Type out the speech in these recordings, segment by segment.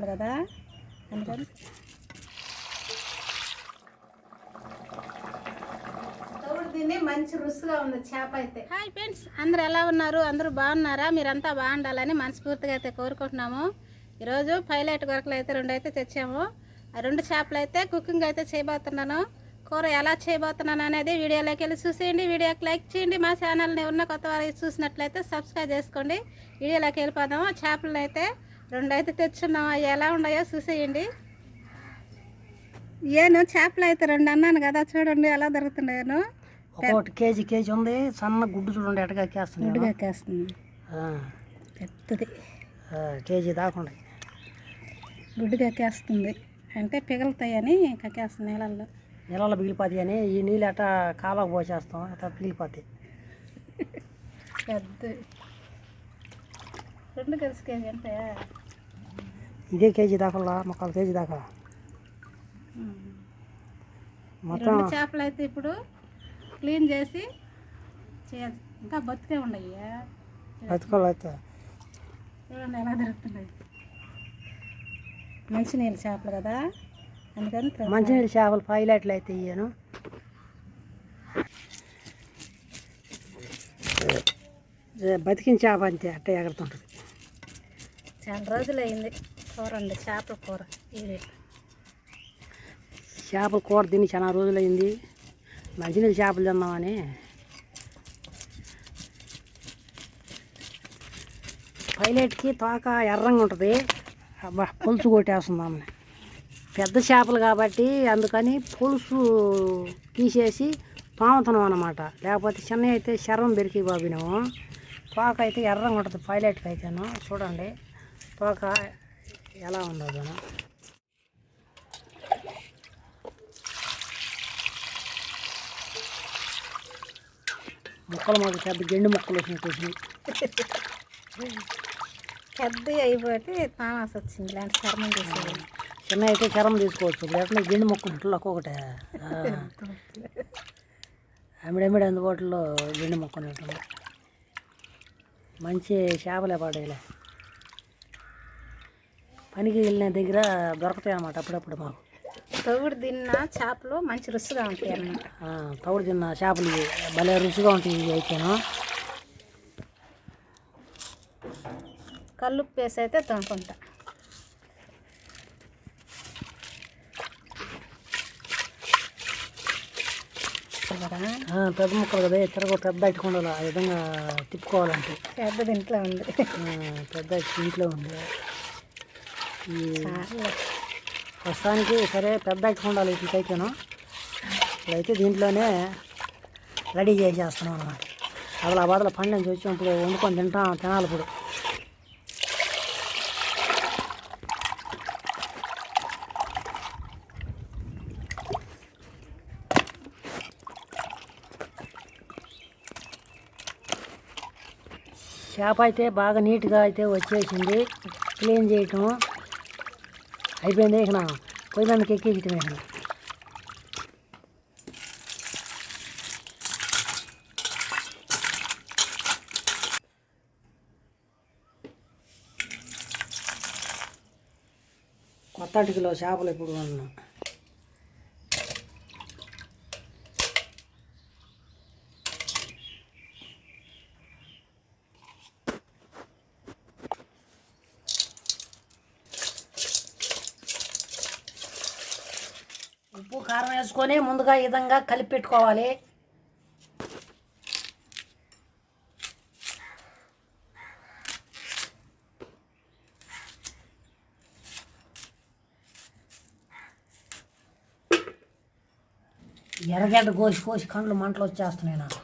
కదా? అందుకని తిని మంచి రుచిగా ఉంది చేప అయితే. హాయ్ ఫ్రెండ్స్ అందరు ఎలా ఉన్నారు? అందరూ బాగున్నారా? మీరంతా బాగుండాలని మనస్ఫూర్తిగా అయితే కోరుకుంటున్నాము. ఈరోజు పైలట్ గొరకలు అయితే రెండు అయితే తెచ్చాము. ఆ రెండు చేపలు అయితే కుకింగ్ అయితే చేయబోతున్నాను. కూర ఎలా చేయబోతున్నాను అనేది వీడియోలోకి వెళ్ళి చూసేయండి. వీడియోకి లైక్ చేయండి. మా ఛానల్ని ఉన్న కొత్త వారు చూసినట్లయితే సబ్స్క్రైబ్ చేసుకోండి. వీడియోలోకి వెళ్ళిపోదాము. చేపలను అయితే రెండు అయితే తెచ్చున్నాము అవి ఎలా ఉన్నాయో చూసేయండి. ఏను చేపలు అయితే రెండు అన్నాను కదా చూడండి ఎలా దొరుకుతున్నాయను. ఒక్కొక్కటి కేజీ కేజీ ఉంది. సన్న గుడ్డు చూడండి ఎటగా కేస్తుంది గుడ్డుగా కేస్తుంది పెద్దది. కేజీ దాకా ఉన్నాయి. గుడ్డుగా కేస్తుంది అంటే పిగలుతాయని కక్కేస్తుంది నీళ్ళల్లో. నీళ్ళలో పిగిలిపోతాయి అని ఈ నీళ్ళు ఎట్ట కాలకు పోసేస్తాం అట్లా పిగిలిపోతాయి. పెద్ద రెండు కలిసి కేజీ ఉంటాయా ఇదే కేజీ దాకా ముక్కలు కేజీ దాకా. మొత్తం చేపలు అయితే ఇప్పుడు క్లీన్ చేసి చేయాలి. ఇంకా బతికే ఉన్నాయి బతుకోలు అయితే చూడండి ఎలా దొరుకుతున్నాయి మంచినీళ్ళు చేపలు కదా? అందుకని మంచినీళ్ళు చేపలు పైలట్లు అయితే ఇయ్యాను. బతికిన చేప అంతే అట్ట ఎగురుతుంటుంది. చాలా రోజులు అయింది కూర అండి చేపల కూర. ఇది చేపల కూర తిని చాలా రోజులైంది. మంచినీళ్ళు చేపలు తిన్నామని పైలట్కి తోక ఎర్రంగా ఉంటుంది. అబ్బా పులుసు కొట్టేస్తుందామని పెద్ద చేపలు కాబట్టి అందుకని పులుసు తీసేసి పాముతున్నాం అన్నమాట. లేకపోతే చిన్న అయితే శరం బెరికి బాబినాము. తోక అయితే ఎర్రంగా ఉంటుంది పైలట్కి అయితేను. చూడండి. తోక ఎలా ఉండదు ముక్కలు మాకు పెద్ద గెండు ముక్కలు వచ్చినట్టు పెద్ద అయిపోతే తామాస వచ్చింది ఇలాంటి చర్మం తీసేది. చిన్న అయితే చరం తీసుకోవచ్చు లేకపోతే గిండి మొక్క ఉంటుంది ఒక్కొక్కటే. అమిడమిడి అందుబాటులో గిండి మొక్కలు ఉంటుంది మంచి చేపలే పడేలే. పనికి వెళ్ళిన దగ్గర దొరుకుతాయి అన్నమాట అప్పుడప్పుడు మాకు. తవుడు తిన్న చేపలు మంచి రుచిగా ఉంటాయి అన్నమాట. ఆ, తవుడు తిన్న చేపలు భలే రుచిగా ఉంటాయి ఇవి అయితేను. కల్లుప్పు వేసి అయితే తొనుకుంటా. పెద్ద ముక్కలు కదా తిరగ పెద్ద అట్టుకుండాలి ఆ విధంగా తిప్పుకోవాలంటే. పెద్దది ఇంట్లో ఉంది. పెద్ద ఇంట్లో ఉంది. ప్రస్తుతానికి సరే పెద్ద ఉండాలి ఇట్లకైతేను ఇప్పుడైతే దీంట్లోనే రెడీ చేసేస్తున్నాం అనమాట అసలు ఆ బాధల పండు నుంచి వచ్చినప్పుడు వండుకొని తింటాం తినాలి ఇప్పుడు. చేప అయితే బాగా నీట్గా అయితే వచ్చేసింది. క్లీన్ చేయటం. అయిపోయింది ఇక నా పొయ్యి మీదకి ఎక్కేయటం ఇక కొత్త అటుకులో చేపలు ఇప్పుడు ఉన్నాం ఉప్పు కారం వేసుకొని ముందుగా ఈ విధంగా కలిపి పెట్టుకోవాలి. ఎర్రగడ్డ కోసి కోసి కండ్లు మంటలు వచ్చేస్తున్నాయి నాకు.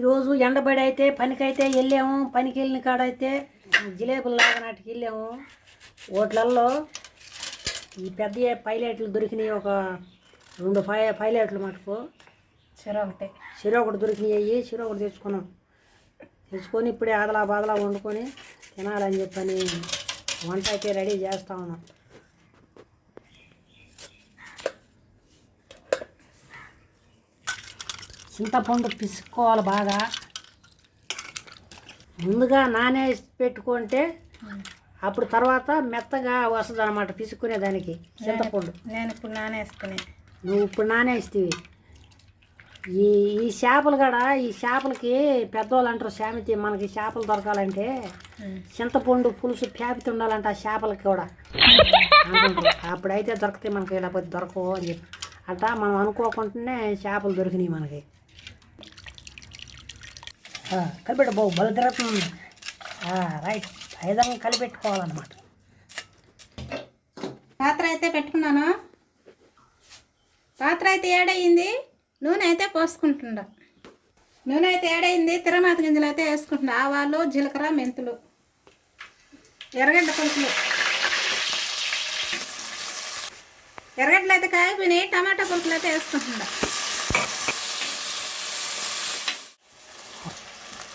ఈరోజు ఎండబడి అయితే పనికైతే వెళ్ళాము. పనికి వెళ్ళిన కాడైతే జిలేబులు లాగా నాటికి వెళ్ళాము. ఓట్లల్లో ఈ పెద్ద పైలట్లు దొరికినాయి. ఒక రెండు పై పైలట్లు మటుకు. చెరో ఒకటే. చెరు ఒకటి దొరికినాయి. చెరు ఒకటి తెచ్చుకున్నాం. తెచ్చుకొని ఇప్పుడే ఆదలా బాదలా వండుకొని తినాలని చెప్పని వంట అయితే రెడీ చేస్తా ఉన్నాం. చింతపండు పిసుకోవాలి బాగా. ముందుగా నానేసి పెట్టుకుంటే అప్పుడు తర్వాత మెత్తగా వస్తుంది అనమాట పిసుక్కునే దానికి చింతపండు. నేను ఇప్పుడు నానేసుకునే నువ్వు ఇప్పుడు నానేస్తావి ఈ ఈ చేపలు కూడా ఈ చేపలకి పెద్దవాళ్ళు అంటారు సామెత మనకి చేపలు దొరకాలంటే చింతపండు పులుసు ప్యాపితి ఉండాలంట ఆ చేపలకి కూడా. అప్పుడైతే దొరికితే మనకి లేకపోతే దొరకవు అని చెప్పి. అట్లా మనం అనుకోకుండానే చేపలు దొరికినాయి మనకి. కలిపెట్టు బాబు బల రైట్. ఆ కలిపెట్టుకోవాలన్నమాట. పాత్ర అయితే పెట్టుకున్నాను? పాత్ర అయితే ఏడయింది? నూనె అయితే పోసుకుంటుండ నూనె అయితే ఏడయింది తిరమాత గింజలు అయితే వేసుకుంటున్నా ఆవాలు జీలకర్ర మెంతులు. ఎర్రగడ్డ పులుసులు. ఎర్రగడ్డలు అయితే కాగిపోయినాయి టమాటా పులుసులు అయితే వేసుకుంటుండ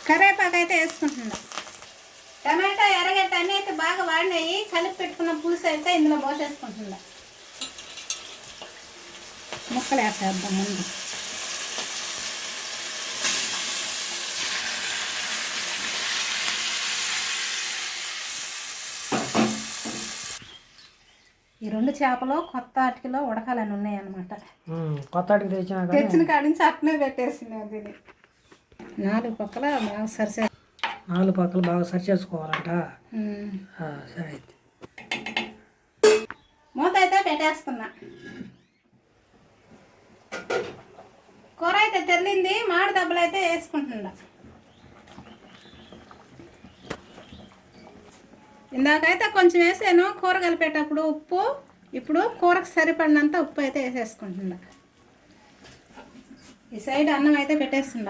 కరివేపాకు అయితే వేసుకుంటుండ టమాటా ఎర్రగడ్డ అన్నీ అయితే బాగా వాడినాయి. కలిపి పెట్టుకున్న పులుసు అయితే ఇందులో పోసేసుకుంటుందా ముక్కలు వేసేద్దాం ముందు. ఈ రెండు చేపలు కొత్త అటికిలో ఉడకాలని ఉన్నాయన్నమాట. కొత్త తెచ్చినా కానీ తెచ్చిన కాడి నుంచి అట్నే పెట్టేసింది దీన్ని. నాలుగు పక్కల బాగా సరిసే నాలుగు పక్కలు బాగా సరి చేసుకోవాలంట. సరే అయితే. మూత అయితే పెట్టేస్తున్నా. కూర అయితే తెల్లింది మామిడి దెబ్బలు అయితే వేసుకుంటుండ ఇందాకైతే కొంచెం వేసాను కూర కలిపేటప్పుడు ఉప్పు ఇప్పుడు కూరకు సరిపడినంత ఉప్పు అయితే వేసేసుకుంటుండ ఈ సైడ్ అన్నం అయితే పెట్టేస్తుండ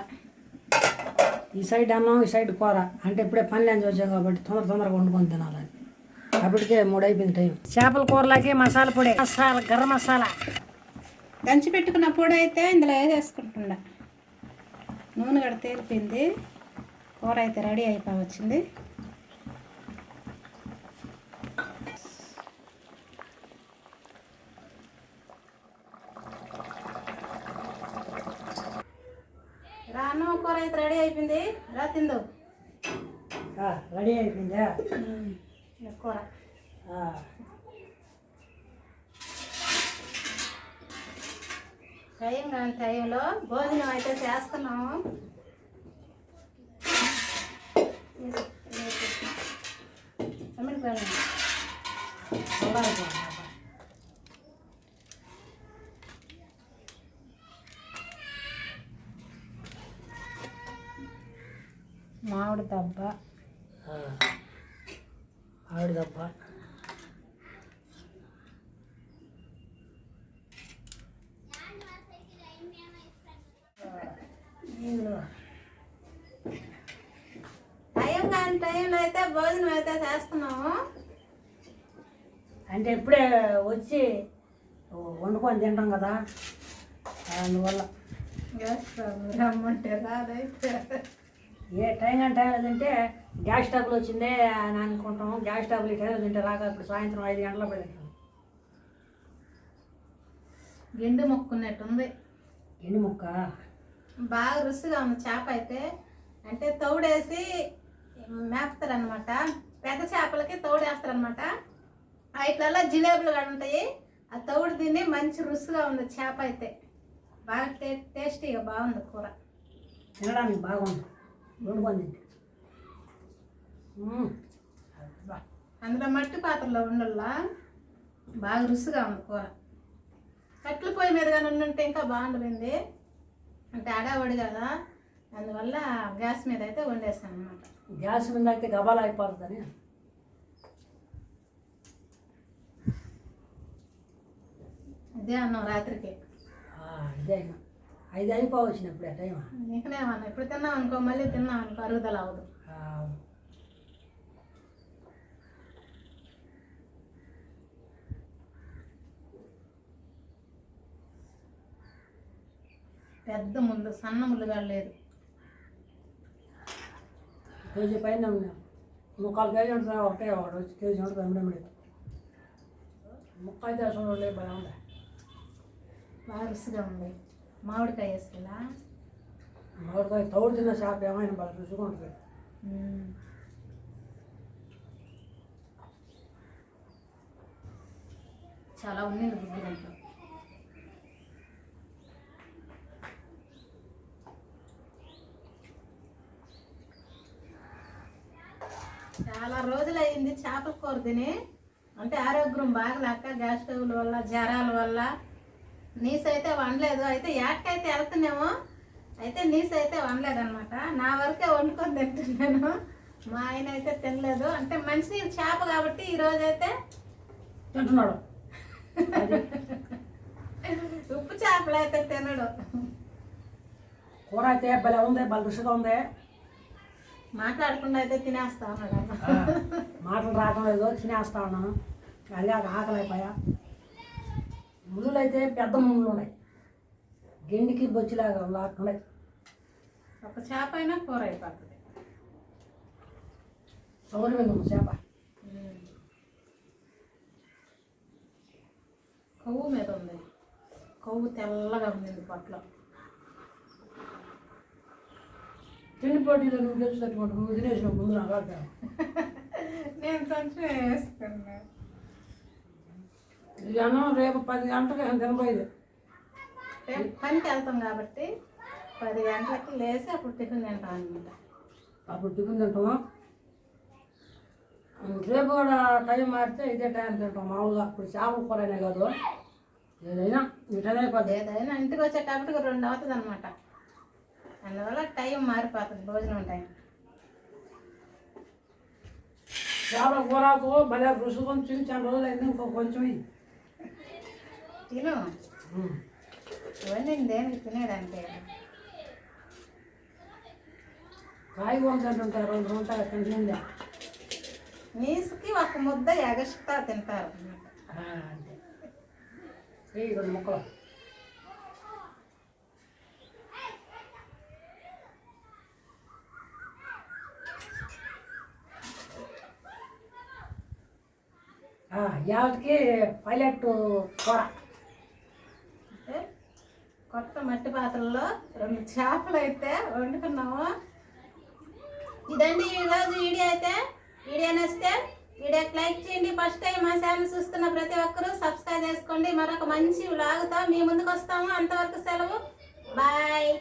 ఈ సైడ్ అన్నం ఈ సైడ్ కూర. అంటే ఇప్పుడే పని లేని చూసాం కాబట్టి తొందర తొందరగా వండుకొని తినాలని. అప్పటికే మూడు అయిపోయింది టైం. చేపల కూరలకి మసాలా పొడి. మసాలా గరం మసాలా. దంచి పెట్టుకున్న పొడి అయితే ఇందులో వేసుకుంటుండ నూనె కూడా తేలిపోయింది. కూర అయితే రెడీ అయిపోవచ్చింది వచ్చింది రా అన్నం కూర అయితే రెడీ అయిపోయింది? రా తిందు. రెడీ అయిపోయిందా? కూర. టైం కాని టైంలో భోజనం అయితే చేస్తున్నాము. అమ్మిడిపోయాను మామిడి దెబ్బ. ఆ, ఆవిడ దెబ్బ. టైం కాని టైంలో అయితే భోజనం అయితే చేస్తున్నాము. అంటే ఇప్పుడే వచ్చి వండుకొని తింటాం కదా. అందువల్ల. రమ్మంటే రాదైతే. ఏ టైం అంటే టైం తింటే గ్యాస్ స్టవ్లు వచ్చిందే అని అనుకుంటాము గ్యాస్ స్టవ్లు ఈ టైంలో తింటే రాక ఇప్పుడు సాయంత్రం ఐదు గంటల పడి గిండి మొక్కున్నట్టుంది. ఎండు ముక్క? బాగా రుచిగా ఉంది చేప అయితే. అంటే తౌడేసి మేపుతారనమాట పెద్ద చేపలకి తౌడేస్తారనమాట వాటిలలో జిలేబులు కూడా ఉంటాయి. ఆ తౌడు తిని మంచి రుచిగా ఉంది చేప అయితే. బాగా టే టేస్టీగా బాగుంది కూర. తినడానికి బాగుంది. అందులో మట్టి పాత్రలో ఉండల్లా బాగా రుచిగా ఉంది కూర. కట్ల పొయ్యి మీద కానీ ఉండుంటే ఇంకా బాగుంటుంది అంటే అడావడి కదా అందువల్ల గ్యాస్ మీద అయితే వండేస్తాను అనమాట గ్యాస్ మీద అయితే గబాలు అయిపోతుందని. ఇదే అన్నాం రాత్రికి. ఇదే ఇక. ఐదు అయిపోవచ్చినప్పుడు ఆ టైం నీకునేమన్నా ఇప్పుడు తిన్నాం అనుకో మళ్ళీ తిన్నాం అనుకో అరుగుదల అవ్వదు. పెద్ద ముళ్ళు సన్న ముళ్ళుగా లేదు. కేజీ పైన. ముక్కాలు కేజీ ఉంటుంది ఒకటే ఒకటి వచ్చి కేజీ ఉంటుంది ఎమ్మడెమ్మడి ముక్క అయితే. అసలు లేదు బాగా రుచిగా ఉంది మామిడికాయ వేసుకెళ్ళా మామిడికాయ తౌడు తిన్న చేప ఏమైనా బాగా రుచిగా ఉంటుంది. చాలా ఉంది గుడ్డు దాంట్లో. చాలా రోజులు అయింది చేపల కూర తిని. అంటే ఆరోగ్యం బాగలేక గ్యాస్ స్టవ్ల వల్ల జ్వరాల వల్ల నీసు అయితే వండలేదు. అయితే ఏటకైతే వెళ్తున్నామో అయితే నీసు అయితే వండలేదు అనమాట నా వరకే వండుకొని తింటున్నాను మా ఆయన అయితే తినలేదు. అంటే మంచినీరు చేప కాబట్టి ఈరోజు అయితే తింటున్నాడు. ఉప్పు చేపలు అయితే తినడు. కూర అయితే భలే ఉంది భలే రుచిగా ఉంది. మాట్లాడకుండా అయితే తినేస్తా ఉన్నాడు. మాటలు రావడం లేదు తినేస్తా ఉన్నాను. అది ఆకలి అయిపోయా. ముళ్ళు అయితే పెద్ద ముళ్ళు ఉన్నాయి గిండికి బొచ్చిలాగా లాక్కున్నాయి. ఒక చేప అయినా కూర అయిపోతుంది. సౌరి మీద ఉంది చేప. కొవ్వు మీద ఉంది. కొవ్వు తెల్లగా ఉంది పొట్లో తిండి పోటీలో నువ్వు తెచ్చుకుంటు నువ్వు తినేసిన ముందు నాకు నేను కొంచెం వేసుకున్నా. అన్నం రేపు పది గంటలకు తినబోయేది. రేపు పనికి వెళ్తాం కాబట్టి పది గంటలకి లేచి అప్పుడు టిఫిన్ తింటాం అనమాట అప్పుడు టిఫిన్ తింటాము? రేపు కూడా టైం మారితే ఇదే టైం తింటాం మామూలుగా. అప్పుడు చేపల కూర అయినా కాదు. ఏదైనా ఇటనే అయిపోద్ది ఏదైనా ఇంటికి వచ్చేటప్పటికి రెండు అవుతుంది అనమాట అందువల్ల టైం మారిపోతుంది భోజనం టైం. చేపల కూరకు భలే రుసుకొని చాలా రోజులు అయింది ఇంకో కొంచెం. తిను ఉమ్. ఇవన్నీ దేనికి తినేదంటే కాయ కూర తింటుంటారు రెండు ఉంటారు తింటుందా నీసుకి ఒక ముద్ద ఎగస్ట్రా తింటారు అన్నమాట అంతే వెయ్యి రెండు ముక్కలు యావత్కి పైలట్ కూర అంటే కొత్త మట్టి పాత్రలో రెండు చేపలు అయితే వండుకున్నాము. ఇదండి ఈరోజు వీడియో అయితే. వీడియో నచ్చితే వీడియోకి లైక్ చేయండి. ఫస్ట్ టైం మా ఛానల్ చూస్తున్న ప్రతి ఒక్కరూ సబ్స్క్రైబ్ చేసుకోండి. మరొక మంచి వ్లాగ్తో మీ ముందుకు వస్తాము. అంతవరకు సెలవు. బాయ్.